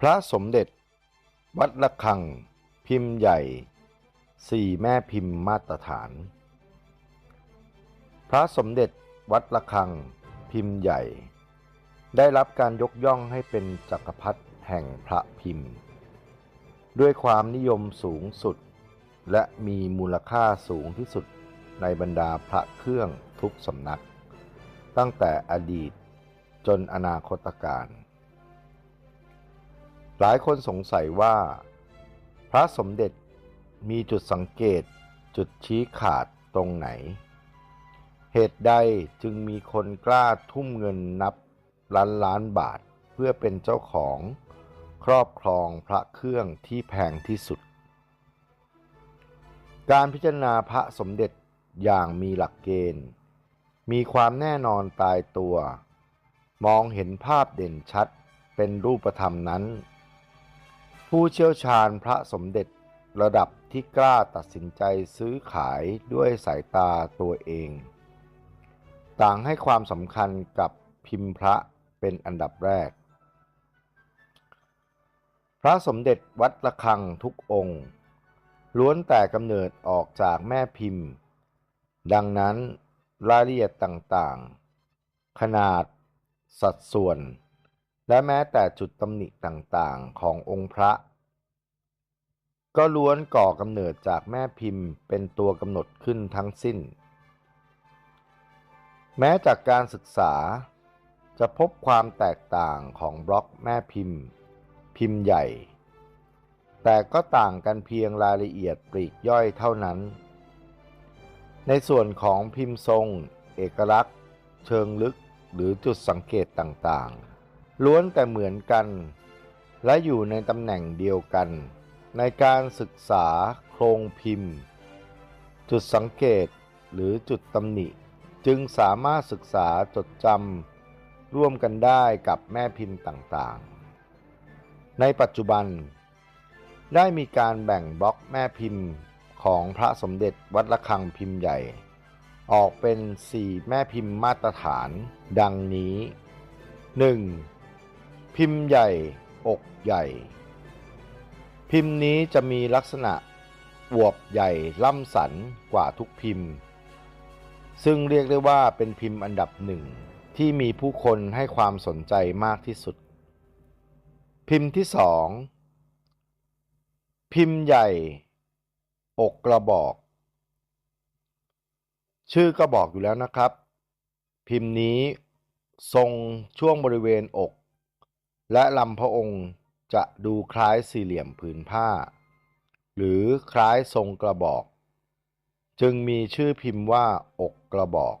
พระสมเด็จ วัดระฆัง พิมพ์ใหญ่สี่แม่พิมพ์มาตรฐาน พระสมเด็จวัดระฆัง พิมพ์ใหญ่ ได้รับการยกย่องให้เป็นจักรพรรดิแห่งพระพิมพ์ ด้วยความนิยมสูงสุด และมีมูลค่าสูงที่สุดในบรรดาพระเครื่องทุกสำนัก ตั้งแต่อดีตจนอนาคตการ หลายคนสงสัยว่า พระสมเด็จมีจุดสังเกตจุดชี้ขาดตรงไหน เหตุใดจึงมีคนกล้าทุ่มเงินนับล้านล้านบาทเพื่อเป็นเจ้าของครอบครองพระเครื่องที่แพงที่สุด การพิจารณาพระสมเด็จอย่างมีหลักเกณฑ์ มีความแน่นอนตายตัว มองเห็นภาพเด่นชัดเป็นรูปธรรมนั้น ผู้เชี่ยวชาญพระสมเด็จระดับที่กล้าตัดสินใจซื้อขายด้วยสายตาตัวเอง ต่างให้ความสำคัญกับพิมพ์พระเป็นอันดับแรก พระสมเด็จวัดระฆังทุกองค์ ล้วนแต่กำเนิดออกจากแม่พิมพ์ ดังนั้นรายละเอียดต่างๆ ขนาด สัดส่วน และแม้แต่จุดตำหนิต่างๆขององค์พระ ก็ล้วนก่อกำเนิดจากแม่พิมพ์เป็นตัวกำหนดขึ้นทั้งสิ้น แม้จากการศึกษา จะพบความแตกต่างของบล็อกแม่พิมพ์ พิมพ์ใหญ่ แต่ก็ต่างกันเพียงรายละเอียดปลีกย่อยเท่านั้น ในส่วนของพิมพ์ทรง เอกลักษณ์ เชิงลึกหรือจุดสังเกตต่างๆ ล้วนแต่เหมือนกัน และอยู่ในตำแหน่งเดียวกัน ในการศึกษาโครงพิมพ์ จุดสังเกตหรือจุดตำหนิ จึงสามารถศึกษาจดจำร่วมกันได้กับแม่พิมพ์ต่างๆ ในปัจจุบัน ได้มีการแบ่งบล็อกแม่พิมพ์ของพระสมเด็จวัดระฆังพิมพ์ใหญ่ ออกเป็น 4 แม่พิมพ์มาตรฐาน ดังนี้ 1. พิมพ์ใหญ่ อกใหญ่ พิมพ์นี้จะมีลักษณะอวบใหญ่ล่ำสันกว่าทุกพิมพ์ ซึ่งเรียกได้ว่าเป็นพิมพ์อันดับหนึ่งที่มีผู้คนให้ความสนใจมากที่สุด พิมพ์ที่สองพิมพ์ใหญ่ อกกระบอก ชื่อก็บอกอยู่แล้วนะครับ พิมพ์นี้ทรงช่วงบริเวณอก และลำพระองค์จะดูคล้ายสี่เหลี่ยมผืนผ้า หรือคล้ายทรงกระบอก จึงมีชื่อพิมพ์ว่าอกกระบอก